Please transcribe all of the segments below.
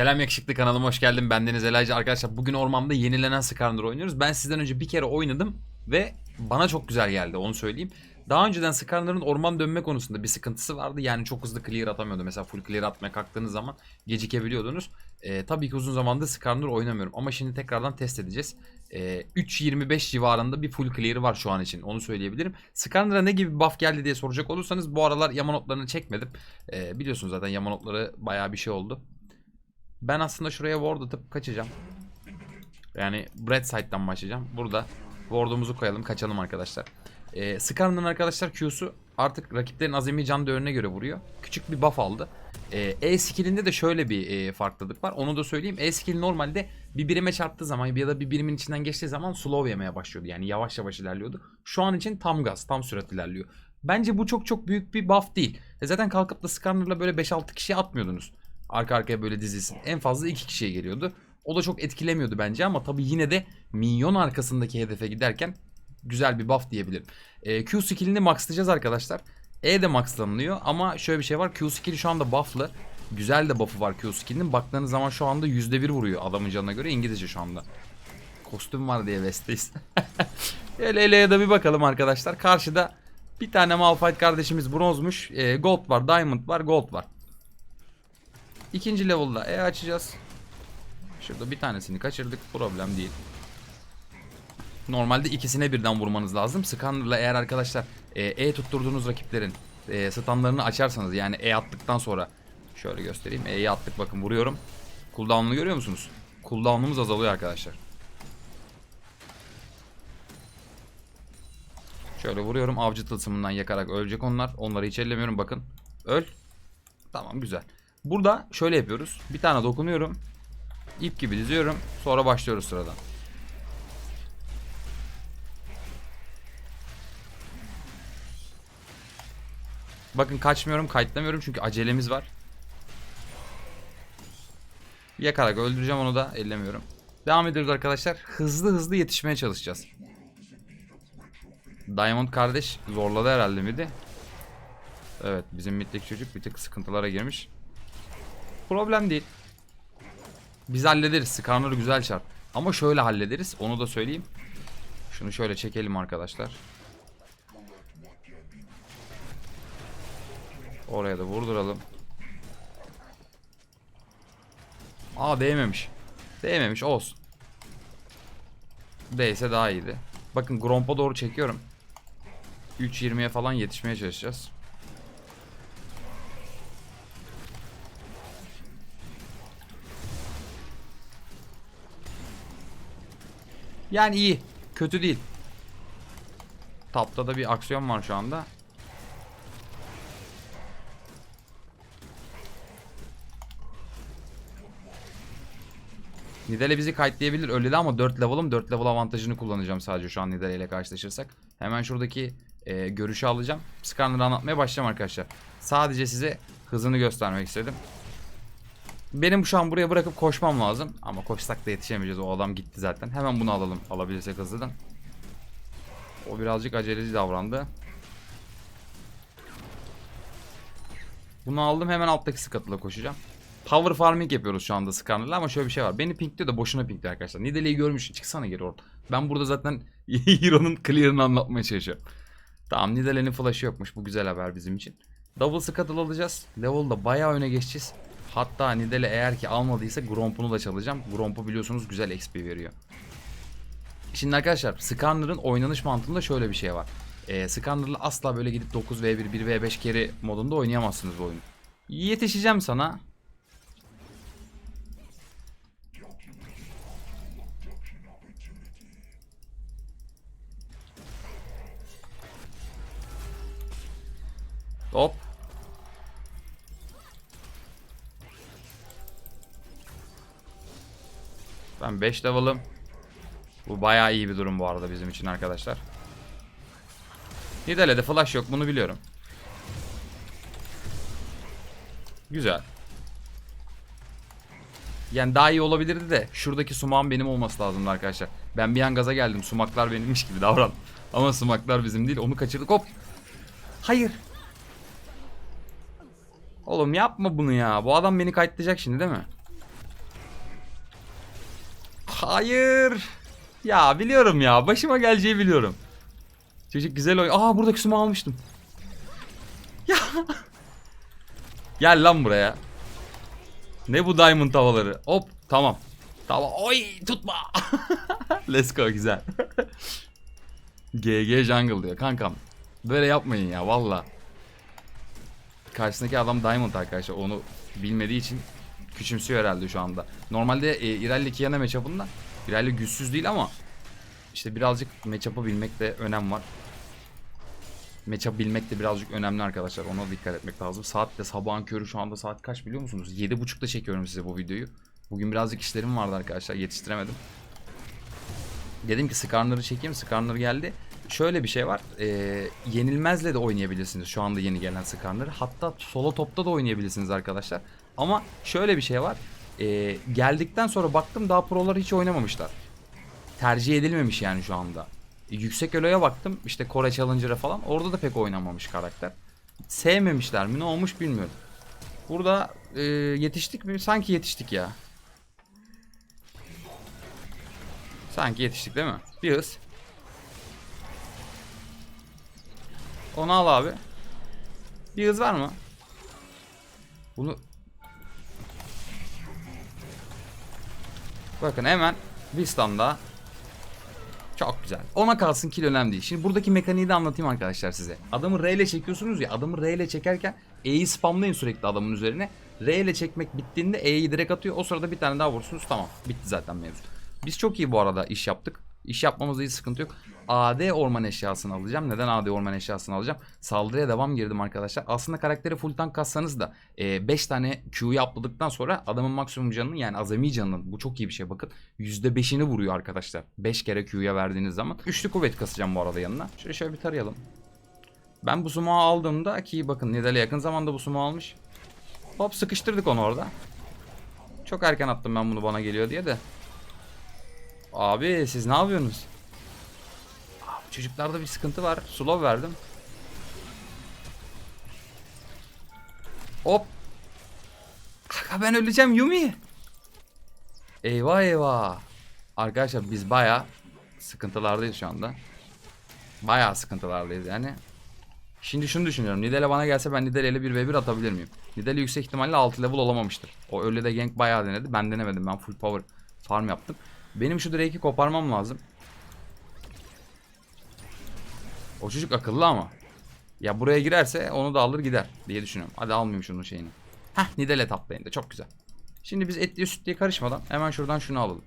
Selam yakışıklı kanalıma hoş geldin. Bendeniz Elaycı. Arkadaşlar bugün ormanda yenilenen Skarner oynuyoruz. Ben sizden önce bir kere oynadım ve bana çok güzel geldi onu söyleyeyim. Daha önceden Skarner'ın orman dönme konusunda bir sıkıntısı vardı. Yani çok hızlı clear atamıyordu. Mesela full clear atmaya kalktığınız zaman gecikebiliyordunuz. Ee, tabii ki uzun zamandır Skarner oynamıyorum. Ama şimdi tekrardan test edeceğiz. Ee, 3.25 civarında bir full clear var şu an için. Onu söyleyebilirim. Skarner'a ne gibi buff geldi diye soracak olursanız bu aralar Yamanotlarını çekmedim. Ee, biliyorsunuz zaten Yamanotları bayağı bir şey oldu. Ben aslında şuraya ward atıp kaçacağım. Yani Bread Side'dan başlayacağım. Burada ward'umuzu koyalım kaçalım arkadaşlar. Ee, Skarner'ın arkadaşlar Q'su artık rakiplerin azami can değerine göre vuruyor. Küçük bir buff aldı. Ee, E skillinde de şöyle bir e, farklılık var. Onu da söyleyeyim. E skill normalde bir birime çarptığı zaman ya da bir birimin içinden geçtiği zaman slow yemeye başlıyordu. Yani yavaş yavaş ilerliyordu. Şu an için tam gaz, tam sürat ilerliyor. Bence bu çok çok büyük bir buff değil. E zaten kalkıp da Skarner'la böyle 5-6 kişi atmıyordunuz. Arka arkaya böyle dizilsin. En fazla 2 kişiye geliyordu. O da çok etkilemiyordu bence ama tabii yine de minyon arkasındaki hedefe giderken güzel bir buff diyebilirim. E, Q skillini maxlayacağız arkadaşlar. E de maxlanılıyor ama şöyle bir şey var. Q skill şu anda bufflı. Güzel de buff'ı var Q skillinin. Baktığınız zaman şu anda %1 vuruyor adamın canına göre İngilizce şu anda. Kostüm var diye West'teyiz. Hele ele'ye de bir bakalım arkadaşlar. Karşıda bir tane Malphite kardeşimiz bronzmuş. E, gold var, diamond var, gold var. İkinci level'da E açacağız. Şurada bir tanesini kaçırdık. Problem değil. Normalde ikisine birden vurmanız lazım. Scanner'la eğer arkadaşlar e, e tutturduğunuz rakiplerin e, standlarını açarsanız yani E attıktan sonra şöyle göstereyim. E'yi attık bakın vuruyorum. Cooldown'unu görüyor musunuz? Cooldown'umuz azalıyor arkadaşlar. Şöyle vuruyorum avcı tılsımından yakarak ölecek onlar. Onları hiç ellemiyorum bakın. Öl. Tamam güzel. Burada şöyle yapıyoruz. Bir tane dokunuyorum. İp gibi diziyorum. Sonra başlıyoruz sıradan. Bakın kaçmıyorum, kayıtlamıyorum çünkü acelemiz var. Yakarak öldüreceğim onu da ellemiyorum. Devam ediyoruz arkadaşlar. Hızlı hızlı yetişmeye çalışacağız. Diamond kardeş zorladı herhalde midi. Evet bizim middeki çocuk bir tık sıkıntılara girmiş. Problem değil. Biz hallederiz. Skarner'ı güzel çarp. Ama şöyle hallederiz. Onu da söyleyeyim. Şunu şöyle çekelim arkadaşlar. Oraya da vurduralım. Aa değmemiş. Değmemiş olsun. Değse daha iyiydi. Bakın Gromp'a doğru çekiyorum. 3.20'ye falan yetişmeye çalışacağız. Yani iyi. Kötü değil. Tapta da bir aksiyon var şu anda. Nidale bizi kayıtlayabilir öyle de ama 4 level'ım 4 level avantajını kullanacağım sadece şu an Nidale ile karşılaşırsak. Hemen şuradaki e, görüşü alacağım. Skarner'ı anlatmaya başlayacağım arkadaşlar. Sadece size hızını göstermek istedim. Benim şu an buraya bırakıp koşmam lazım. Ama koşsak da yetişemeyeceğiz. O adam gitti zaten. Hemen bunu alalım. Alabilirsek hızlıdan. O birazcık aceleci davrandı. Bunu aldım. Hemen alttaki skatıla koşacağım. Power farming yapıyoruz şu anda Skarner'la ama şöyle bir şey var. Beni pinkliyor da boşuna pinkliyor arkadaşlar. Nidalee'yi görmüş. Çıksana geri orada. Ben burada zaten Hero'nun clear'ını anlatmaya çalışıyorum. Tamam Nidalee'nin flash'ı yokmuş. Bu güzel haber bizim için. Double scuttle alacağız. Level'da bayağı öne geçeceğiz. Hatta Nidale eğer ki almadıysa Gromp'unu da çalacağım. Gromp'u biliyorsunuz güzel XP veriyor. Şimdi arkadaşlar Skarner'ın oynanış mantığında şöyle bir şey var. Ee, Skarner'la asla böyle gidip 9v1 1v5 carry modunda oynayamazsınız bu oyunu. Yetişeceğim sana. Ben 5 level'ım. Bu bayağı iyi bir durum bu arada bizim için arkadaşlar. Nidalee'de flash yok bunu biliyorum. Güzel. Yani daha iyi olabilirdi de şuradaki sumağın benim olması lazımdı arkadaşlar. Ben bir an gaza geldim. Sumaklar benimmiş gibi davran. Ama sumaklar bizim değil. Onu kaçırdık. Hop. Hayır. Oğlum yapma bunu ya. Bu adam beni kayıtlayacak şimdi değil mi? Hayır. Ya biliyorum ya. Başıma geleceği biliyorum. Çocuk güzel oy. Aa buradaki sumu almıştım. Ya. Gel lan buraya. Ne bu diamond havaları? Hop tamam. Tamam. Oy tutma. Let's go güzel. GG jungle diyor kankam. Böyle yapmayın ya valla. Karşısındaki adam diamond arkadaşlar. Onu bilmediği için küçümsüyor herhalde şu anda. Normalde e, Irelia Kiana matchup'ında Irelia güçsüz değil ama işte birazcık matchup'ı bilmekte önem var. Matchup bilmek de birazcık önemli arkadaşlar. Ona dikkat etmek lazım. Saat de sabahın körü şu anda saat kaç biliyor musunuz? 7.30'da çekiyorum size bu videoyu. Bugün birazcık işlerim vardı arkadaşlar. Yetiştiremedim. Dedim ki Skarner'ı çekeyim. Skarner geldi. Şöyle bir şey var. E, yenilmezle de oynayabilirsiniz şu anda yeni gelen Skarner'ı. Hatta solo topta da oynayabilirsiniz arkadaşlar. Ama şöyle bir şey var. E, geldikten sonra baktım daha prolar hiç oynamamışlar. Tercih edilmemiş yani şu anda. Yüksek Elo'ya baktım işte Kore Challenger'a falan orada da pek oynamamış karakter. Sevmemişler mi ne olmuş bilmiyorum. Burada e, yetiştik mi? Sanki yetiştik ya. Sanki yetiştik değil mi? Bir hız. Onu al abi. Bir hız var mı? Bunu Bakın hemen bir standa çok güzel. Ona kalsın kill önemli değil. Şimdi buradaki mekaniği de anlatayım arkadaşlar size. Adamı R ile çekiyorsunuz ya. Adamı R ile çekerken E'yi spamlayın sürekli adamın üzerine. R ile çekmek bittiğinde E'yi direkt atıyor. O sırada bir tane daha vursunuz. Tamam. Bitti zaten mevzu. Biz çok iyi bu arada iş yaptık. İş yapmamızda hiç sıkıntı yok. AD orman eşyasını alacağım. Neden AD orman eşyasını alacağım? Saldırıya devam girdim arkadaşlar. Aslında karakteri full tank kassanız da 5 tane Q'yu atladıktan sonra adamın maksimum canının yani azami canının bu çok iyi bir şey bakın. %5'ini vuruyor arkadaşlar. 5 kere Q'ya verdiğiniz zaman. Üçlü kuvvet kasacağım bu arada yanına. Şöyle şöyle bir tarayalım. Ben bu sumağı aldığımda ki bakın Nidal'e yakın zamanda bu sumağı almış. Hop sıkıştırdık onu orada. Çok erken attım ben bunu bana geliyor diye de. Abi siz ne yapıyorsunuz? Çocuklarda bir sıkıntı var. Slow verdim. Hop. Kanka ben öleceğim Yumi. Eyvah eyvah. Arkadaşlar biz baya sıkıntılardayız şu anda. Baya sıkıntılardayız yani. Şimdi şunu düşünüyorum. Nidale bana gelse ben Nidale ile 1v1 atabilir miyim? Nidale yüksek ihtimalle 6 level olamamıştır. O öyle de gank bayağı denedi. Ben denemedim. Ben full power farm yaptım. Benim şu Drake'i koparmam lazım. O çocuk akıllı ama. Ya buraya girerse onu da alır gider diye düşünüyorum. Hadi almayayım şunun şeyini. Heh Nidale taplayın da çok güzel. Şimdi biz etliye sütlüye karışmadan hemen şuradan şunu alalım.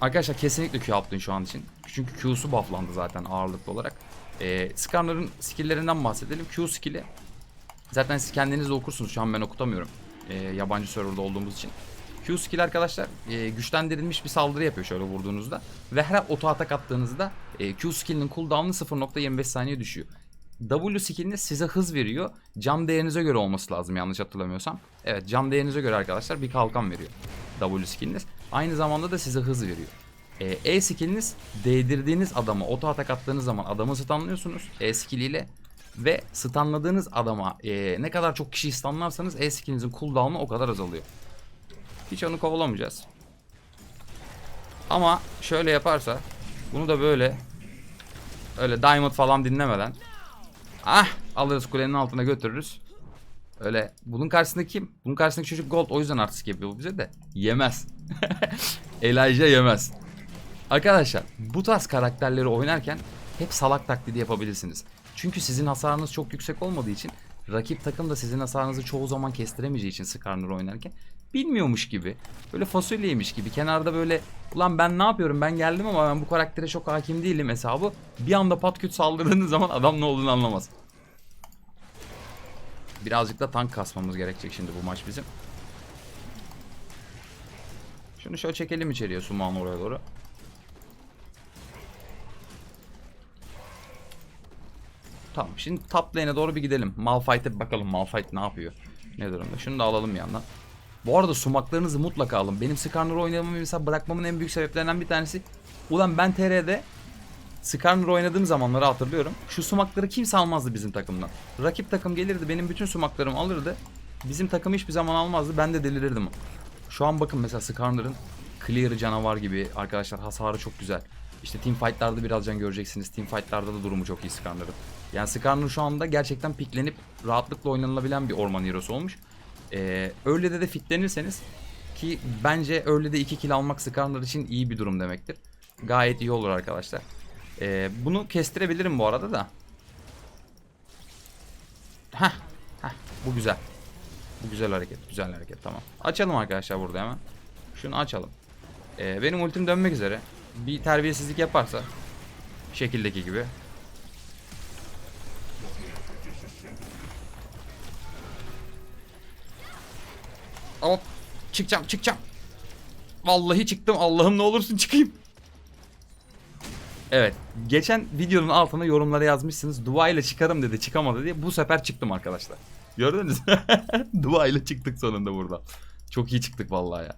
Arkadaşlar kesinlikle Q uplayın şu an için. Çünkü Q'su bufflandı zaten ağırlıklı olarak. Ee, Skarner'ın skill'lerinden bahsedelim. Q skill'i zaten siz kendiniz de okursunuz. Şu an ben okutamıyorum. Ee, yabancı serverda olduğumuz için. Q skill arkadaşlar e, güçlendirilmiş bir saldırı yapıyor şöyle vurduğunuzda. Ve her oto atak attığınızda e, Q skill'inin cooldown'u 0.25 saniye düşüyor. W skill'iniz size hız veriyor. Cam değerinize göre olması lazım yanlış hatırlamıyorsam. Evet cam değerinize göre arkadaşlar bir kalkan veriyor. W skill'iniz. Aynı zamanda da size hız veriyor. E, E skill'iniz değdirdiğiniz adama oto atak attığınız zaman adamı stunlıyorsunuz E skill ile ve stunladığınız adama e, ne kadar çok kişi stunlarsanız E skill'inizin cooldown'u o kadar azalıyor. Hiç onu kovalamayacağız. Ama şöyle yaparsa bunu da böyle öyle diamond falan dinlemeden ah alırız kulenin altına götürürüz. Öyle bunun karşısında kim? Bunun karşısındaki çocuk gold o yüzden artistik yapıyor bu bize de yemez. Elijah yemez. Arkadaşlar bu tarz karakterleri oynarken hep salak taklidi yapabilirsiniz. Çünkü sizin hasarınız çok yüksek olmadığı için rakip takım da sizin hasarınızı çoğu zaman kestiremeyeceği için Skarner oynarken bilmiyormuş gibi böyle fasulyeymiş gibi kenarda böyle ulan ben ne yapıyorum ben geldim ama ben bu karaktere çok hakim değilim hesabı bir anda patküt saldırdığınız zaman adam ne olduğunu anlamaz. Birazcık da tank kasmamız gerekecek şimdi bu maç bizim. Şunu şöyle çekelim içeriye Suman oraya doğru. Tamam şimdi top lane'e doğru bir gidelim. Malphite'e bakalım Malphite ne yapıyor. Ne durumda. Şunu da alalım bir yandan. Bu arada sumaklarınızı mutlaka alın. Benim Skarner oynamamı mesela bırakmamın en büyük sebeplerinden bir tanesi. Ulan ben TR'de Skarner oynadığım zamanları hatırlıyorum. Şu sumakları kimse almazdı bizim takımdan. Rakip takım gelirdi benim bütün sumaklarımı alırdı. Bizim takım hiçbir zaman almazdı. Ben de delirirdim. Şu an bakın mesela Skarner'ın Clear canavar gibi arkadaşlar hasarı çok güzel. İşte team fight'larda biraz can göreceksiniz. Team fight'larda da durumu çok iyi Skarner'ın. Yani Skarner şu anda gerçekten piklenip rahatlıkla oynanılabilen bir orman hero'su olmuş. Ee, Early'de de fitlenirseniz ki bence Early'de 2 kill almak Skarner için iyi bir durum demektir. Gayet iyi olur arkadaşlar. Ee, bunu kestirebilirim bu arada da. Heh, heh, bu güzel. Bu güzel hareket, güzel hareket tamam. Açalım arkadaşlar burada hemen. Şunu açalım. Ee, benim ultim dönmek üzere. Bir terbiyesizlik yaparsa şekildeki gibi. Hop çıkacağım çıkacağım. Vallahi çıktım Allah'ım ne olursun çıkayım. Evet. Geçen videonun altına yorumlara yazmışsınız. Dua ile çıkarım dedi çıkamadı diye. Bu sefer çıktım arkadaşlar. Gördünüz mü? Dua ile çıktık sonunda burada. Çok iyi çıktık vallahi ya.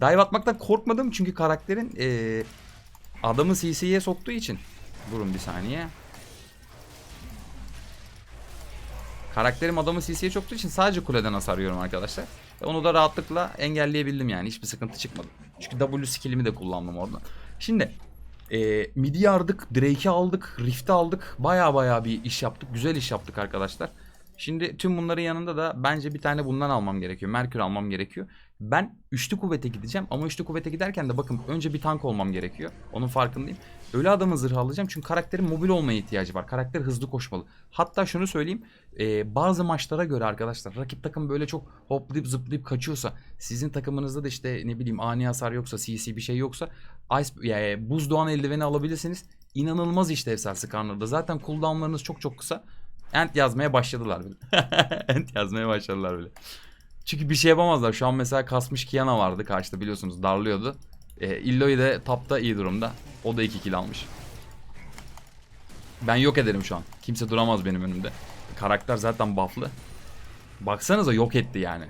Dive atmaktan korkmadım çünkü karakterin eee, adamı CC'ye soktuğu için. Durun bir saniye. Karakterim adamı CC'ye soktuğu için sadece kuleden hasar arkadaşlar. Ve onu da rahatlıkla engelleyebildim yani. Hiçbir sıkıntı çıkmadı. Çünkü W skillimi de kullandım orada. Şimdi e, midi aldık, Drake'i aldık, Rift'i aldık. Baya baya bir iş yaptık. Güzel iş yaptık arkadaşlar. Şimdi tüm bunların yanında da bence bir tane bundan almam gerekiyor. Merkür almam gerekiyor. Ben üçlü kuvvete gideceğim ama üçlü kuvvete giderken de bakın önce bir tank olmam gerekiyor. Onun farkındayım. Ölü adamı zırhı alacağım çünkü karakterin mobil olmaya ihtiyacı var. Karakter hızlı koşmalı. Hatta şunu söyleyeyim. e, bazı maçlara göre arkadaşlar rakip takım böyle çok hoplayıp zıplayıp kaçıyorsa sizin takımınızda da işte ne bileyim ani hasar yoksa CC bir şey yoksa Ice, yani buzdoğan eldiveni alabilirsiniz. İnanılmaz işlevsel Skarner'da. Zaten cooldownlarınız çok çok kısa. Ent yazmaya başladılar bile. Ent yazmaya başladılar bile. Çünkü bir şey yapamazlar. Şu an mesela kasmış Kiana vardı karşıda biliyorsunuz darlıyordu. E, Illoi de tapta iyi durumda. O da 2 kill almış. Ben yok ederim şu an. Kimse duramaz benim önümde. Karakter zaten bufflı. Baksanıza yok etti yani.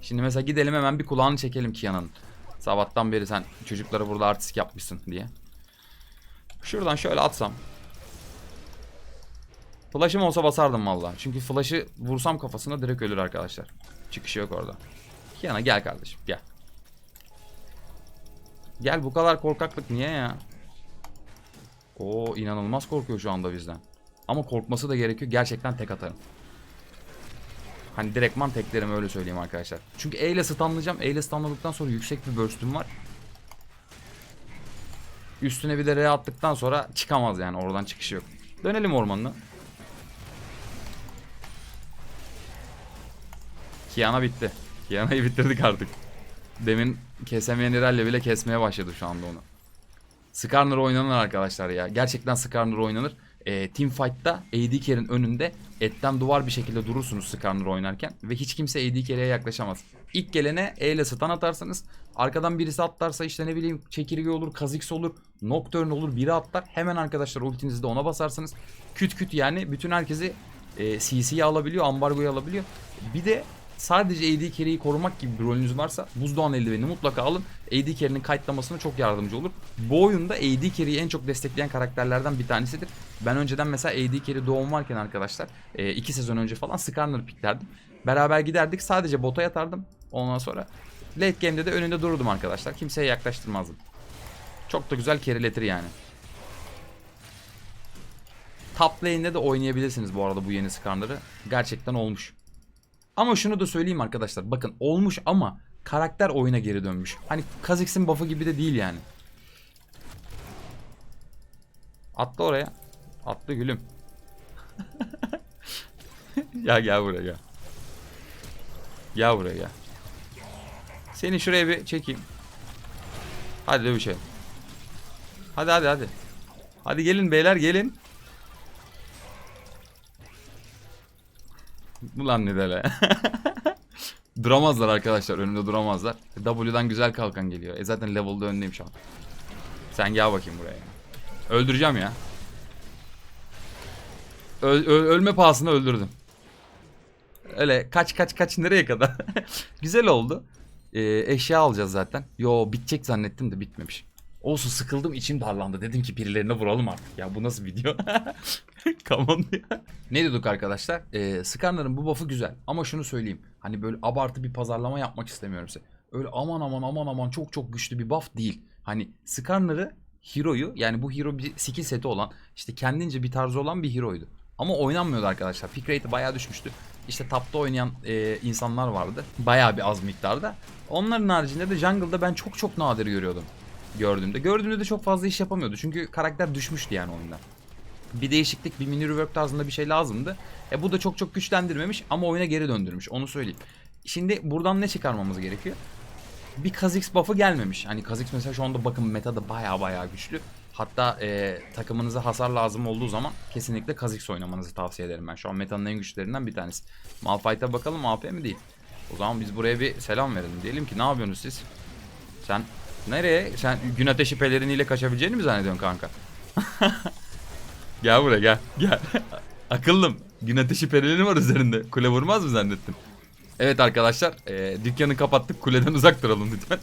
Şimdi mesela gidelim hemen bir kulağını çekelim Kiana'nın. Sabahtan beri sen çocuklara burada artistik yapmışsın diye. Şuradan şöyle atsam. Flash'ım olsa basardım valla. Çünkü flash'ı vursam kafasına direkt ölür arkadaşlar. Çıkışı yok orada. Kiana gel kardeşim gel. Gel bu kadar korkaklık niye ya? Oo inanılmaz korkuyor şu anda bizden. Ama korkması da gerekiyor. Gerçekten tek atarım. Hani direktman teklerim öyle söyleyeyim arkadaşlar. Çünkü E ile stunlayacağım. E ile stunladıktan sonra yüksek bir burst'üm var. Üstüne bir de R attıktan sonra çıkamaz yani. Oradan çıkışı yok. Dönelim ormanına. Kiana bitti. Kiana'yı bitirdik artık. Demin kesemeyen İrel'le bile kesmeye başladı şu anda onu. Skarner oynanır arkadaşlar ya. Gerçekten Skarner oynanır. E, team fight'ta AD carry'nin önünde etten duvar bir şekilde durursunuz Skarner oynarken ve hiç kimse AD carry'e yaklaşamaz. İlk gelene E ile stun atarsanız arkadan birisi atlarsa işte ne bileyim çekirge olur, Kha'Zix olur, Nocturne olur biri atlar. Hemen arkadaşlar ultinizde ona basarsınız. Küt küt yani bütün herkesi e, CC'ye alabiliyor, ambargoya alabiliyor. Bir de sadece AD carry'yi korumak gibi bir rolünüz varsa buzdoğan eldiveni mutlaka alın. AD carry'nin kayıtlamasına çok yardımcı olur. Bu oyunda AD carry'yi en çok destekleyen karakterlerden bir tanesidir. Ben önceden mesela AD carry doğum varken arkadaşlar e, iki sezon önce falan Skarner piklerdim. Beraber giderdik sadece bota yatardım. Ondan sonra late game'de de önünde dururdum arkadaşlar. Kimseye yaklaştırmazdım. Çok da güzel carryletir yani. Top lane'de de oynayabilirsiniz bu arada bu yeni Skarner'ı. Gerçekten olmuş. Ama şunu da söyleyeyim arkadaşlar. Bakın olmuş ama karakter oyuna geri dönmüş. Hani Kha'Zix'in buff'ı gibi de değil yani. Atla oraya. Atla gülüm. ya gel buraya gel. Gel buraya gel. Seni şuraya bir çekeyim. Hadi dövüşelim. Hadi hadi hadi. Hadi gelin beyler gelin. Ulan ne dele. duramazlar arkadaşlar. Önümde duramazlar. W'dan güzel kalkan geliyor. E zaten level'da öndeyim şu an. Sen gel bakayım buraya. Öldüreceğim ya. Öl- öl- ölme pahasına öldürdüm. Öyle kaç kaç kaç nereye kadar. güzel oldu. Ee, eşya alacağız zaten. Yo bitecek zannettim de bitmemiş. Olsun sıkıldım içim darlandı. Dedim ki birilerine vuralım artık. Ya bu nasıl video? Come on ya. Ne diyorduk arkadaşlar? Ee, Skarner'ın bu buff'ı güzel. Ama şunu söyleyeyim. Hani böyle abartı bir pazarlama yapmak istemiyorum size. öyle aman aman aman aman çok çok güçlü bir buff değil. Hani Skarner'ı Hero'yu yani bu hero bir skill seti olan işte kendince bir tarzı olan bir hero'ydu. Ama oynanmıyordu arkadaşlar. Pick rate'i bayağı düşmüştü. İşte tapta oynayan e, insanlar vardı. Bayağı bir az miktarda. Onların haricinde de jungle'da ben çok çok nadir görüyordum. Gördüğümde. Gördüğümde de çok fazla iş yapamıyordu. Çünkü karakter düşmüştü yani oyundan. Bir değişiklik, bir mini rework tarzında bir şey lazımdı. E bu da çok çok güçlendirmemiş ama oyuna geri döndürmüş. Onu söyleyeyim. Şimdi buradan ne çıkarmamız gerekiyor? bir Kha'Zix buff'ı gelmemiş. Hani Kha'Zix mesela şu anda bakın metada baya baya güçlü. Hatta e, takımınıza hasar lazım olduğu zaman kesinlikle Kha'Zix oynamanızı tavsiye ederim ben. Şu an metanın en güçlerinden bir tanesi. Malphite'a bakalım AP mi değil. O zaman biz buraya bir selam verelim. Diyelim ki ne yapıyorsunuz siz? Sen nereye? Sen gün ateşi peleriniyle kaçabileceğini mi zannediyorsun kanka? gel buraya gel. Gel. Akıllım. Gün ateşi pelerini var üzerinde. Kule vurmaz mı zannettin? Evet arkadaşlar e, dükkanı kapattık kuleden uzak duralım lütfen.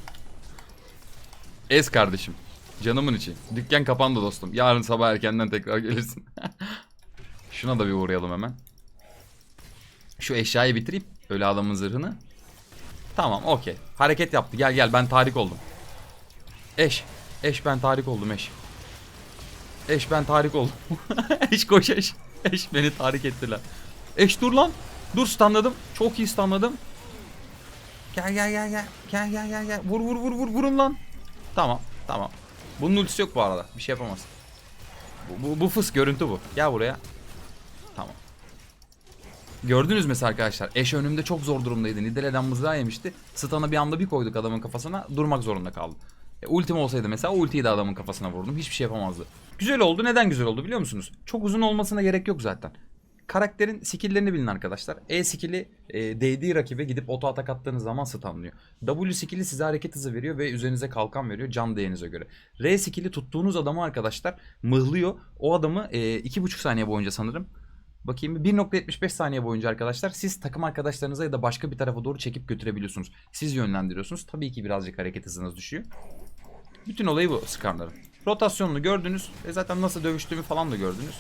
Ez kardeşim. Canımın içi. Dükkan kapandı dostum. Yarın sabah erkenden tekrar gelirsin. Şuna da bir uğrayalım hemen. Şu eşyayı bitireyim. Öyle adamın zırhını. Tamam okey. Hareket yaptı. Gel gel ben tahrik oldum. Eş. Eş ben tahrik oldum eş. Eş ben tahrik oldum. eş koş eş. Eş beni tahrik ettiler. Eş dur lan. Dur stunladım. Çok iyi stunladım. Gel gel gel gel. Gel gel gel gel. Vur vur vur vur vurun lan. Tamam tamam. Bunun ultisi yok bu arada. Bir şey yapamaz. Bu, bu, bu fıs görüntü bu. Gel buraya. Tamam. Gördünüz mesela arkadaşlar. Eş önümde çok zor durumdaydı. Nidalee'den mızrağı yemişti. Stun'ı bir anda bir koyduk adamın kafasına. Durmak zorunda kaldı. E, ultim olsaydı mesela ultiyi de adamın kafasına vurdum. Hiçbir şey yapamazdı. Güzel oldu. Neden güzel oldu biliyor musunuz? Çok uzun olmasına gerek yok zaten. Karakterin skill'lerini bilin arkadaşlar. E skill'i e, değdiği rakibe gidip oto atak attığınız zaman stunlıyor. W skill'i size hareket hızı veriyor ve üzerinize kalkan veriyor can değerinize göre. R skill'i tuttuğunuz adamı arkadaşlar mıhlıyor. O adamı e, 2,5 saniye boyunca sanırım Bakayım 1.75 saniye boyunca arkadaşlar siz takım arkadaşlarınıza ya da başka bir tarafa doğru çekip götürebiliyorsunuz. Siz yönlendiriyorsunuz. Tabii ki birazcık hareket hızınız düşüyor. Bütün olayı bu skarların. Rotasyonunu gördünüz ve zaten nasıl dövüştüğümü falan da gördünüz.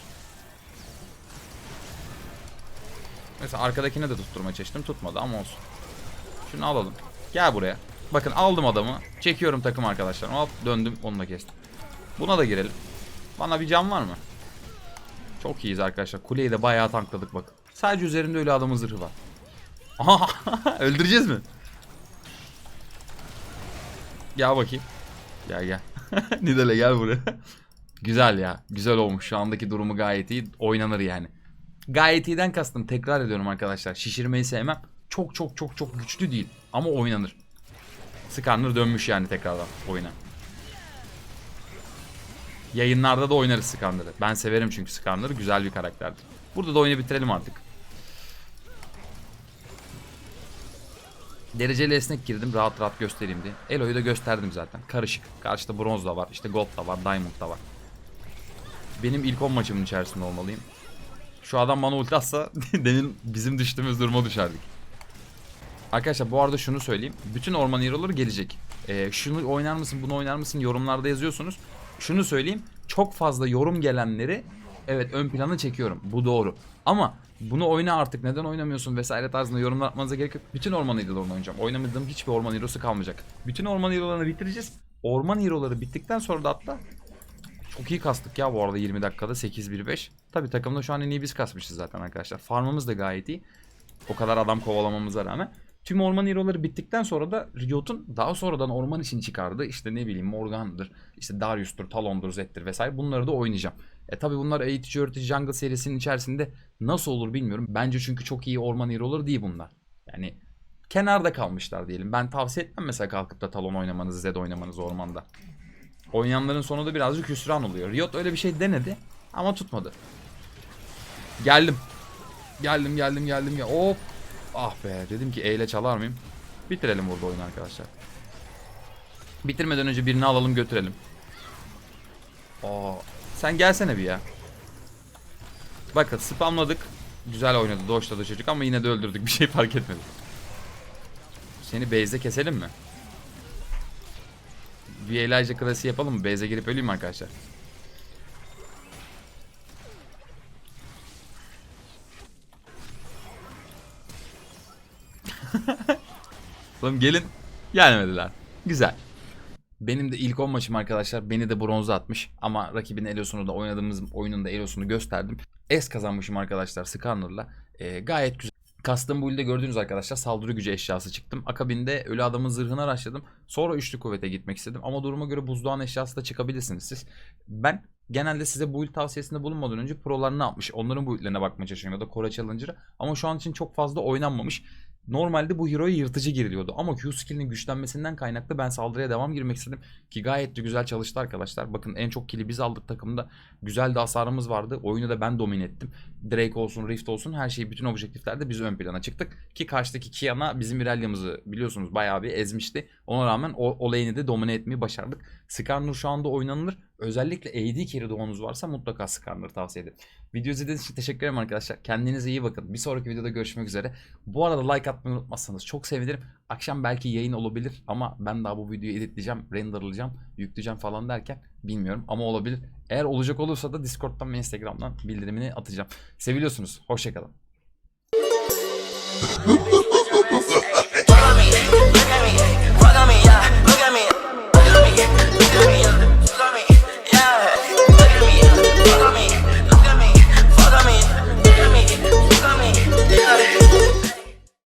Mesela arkadakine de tutturmaya çalıştım. Tutmadı ama olsun. Şunu alalım. Gel buraya. Bakın aldım adamı. Çekiyorum takım arkadaşlar. Hop döndüm onu da kestim. Buna da girelim. Bana bir can var mı? Çok iyiyiz arkadaşlar. Kuleyi de bayağı tankladık bakın. Sadece üzerinde öyle adamın zırhı var. Aha öldüreceğiz mi? Gel bakayım. Gel gel. Nidale gel buraya. güzel ya. Güzel olmuş. Şu andaki durumu gayet iyi. Oynanır yani. Gayet iyiden kastım. Tekrar ediyorum arkadaşlar. Şişirmeyi sevmem. Çok çok çok çok güçlü değil. Ama oynanır. Skarner dönmüş yani tekrardan oyuna. Yayınlarda da oynarız Skarner'ı. Ben severim çünkü Skarner'ı. Güzel bir karakterdir. Burada da oyunu bitirelim artık. Dereceli esnek girdim rahat rahat göstereyim diye. Elo'yu da gösterdim zaten. Karışık. Karşıda bronz da var. işte gold da var. Diamond da var. Benim ilk 10 maçımın içerisinde olmalıyım. Şu adam bana ulti atsa demin bizim düştüğümüz duruma düşerdik. Arkadaşlar bu arada şunu söyleyeyim. Bütün orman hero'ları gelecek. Ee, şunu oynar mısın bunu oynar mısın yorumlarda yazıyorsunuz. Şunu söyleyeyim. Çok fazla yorum gelenleri evet ön plana çekiyorum. Bu doğru. Ama bunu oyna artık neden oynamıyorsun vesaire tarzında yorumlar atmanıza gerek yok. Bütün orman hero'larını oynayacağım. Oynamadığım hiçbir orman hero'su kalmayacak. Bütün orman hero'larını bitireceğiz. Orman hero'ları bittikten sonra da hatta çok iyi kastık ya bu arada 20 dakikada 8-1-5. Tabi takımda şu an en iyi biz kasmışız zaten arkadaşlar. Farmımız da gayet iyi. O kadar adam kovalamamıza rağmen. Tüm orman hero'ları bittikten sonra da Riot'un daha sonradan orman için çıkardığı işte ne bileyim Morgan'dır, işte Darius'tur, Talon'dur, Zedd'dir vesaire bunları da oynayacağım. E tabi bunlar eğitici öğretici jungle serisinin içerisinde nasıl olur bilmiyorum. Bence çünkü çok iyi orman hero'ları değil bunlar. Yani kenarda kalmışlar diyelim. Ben tavsiye etmem mesela kalkıp da Talon oynamanızı, Zed oynamanızı ormanda. Oynayanların sonunda birazcık hüsran oluyor. Riot öyle bir şey denedi ama tutmadı. Geldim. Geldim geldim geldim ya. Hop. Ah be dedim ki E ile çalar mıyım? Bitirelim burada oyunu arkadaşlar. Bitirmeden önce birini alalım götürelim. Aa, sen gelsene bir ya. Bakın spamladık. Güzel oynadı doşladı çocuk ama yine de öldürdük bir şey fark etmedi. Seni base'de keselim mi? Bir Elijah klasiği yapalım mı? Base'e girip öleyim arkadaşlar? Oğlum gelin. Gelmediler. Güzel. Benim de ilk 10 maçım arkadaşlar beni de bronza atmış ama rakibin Elos'unu da oynadığımız oyunun da Elos'unu gösterdim. Es kazanmışım arkadaşlar Skarner'la. Ee, gayet güzel. Kastım build'de gördüğünüz arkadaşlar saldırı gücü eşyası çıktım. Akabinde ölü adamın zırhını araştırdım. Sonra üçlü kuvvete gitmek istedim. Ama duruma göre buzdoğan eşyası da çıkabilirsiniz siz. Ben genelde size build tavsiyesinde bulunmadan önce prolar ne yapmış onların build'lerine bakmaya çalışıyorum ya da Kora Challenger'a. Ama şu an için çok fazla oynanmamış. Normalde bu hero'ya yırtıcı giriliyordu ama Q skill'inin güçlenmesinden kaynaklı ben saldırıya devam girmek istedim. Ki gayet de güzel çalıştı arkadaşlar. Bakın en çok kill'i biz aldık takımda. Güzel de hasarımız vardı. Oyunu da ben domine ettim. Drake olsun, Rift olsun her şeyi bütün objektiflerde biz ön plana çıktık. Ki karşıdaki Kiana bizim İrelia'mızı biliyorsunuz bayağı bir ezmişti. Ona rağmen o, o lane'i domine etmeyi başardık. Skarner şu anda oynanılır. Özellikle AD carry doğanız varsa mutlaka Skarner'ı tavsiye ederim. Video izlediğiniz için teşekkür ederim arkadaşlar. Kendinize iyi bakın. Bir sonraki videoda görüşmek üzere. Bu arada like atmayı unutmazsanız çok sevinirim. Akşam belki yayın olabilir ama ben daha bu videoyu editleyeceğim, renderlayacağım, yükleyeceğim falan derken bilmiyorum ama olabilir. Eğer olacak olursa da Discord'dan ve Instagram'dan bildirimini atacağım. Seviliyorsunuz. Hoşçakalın.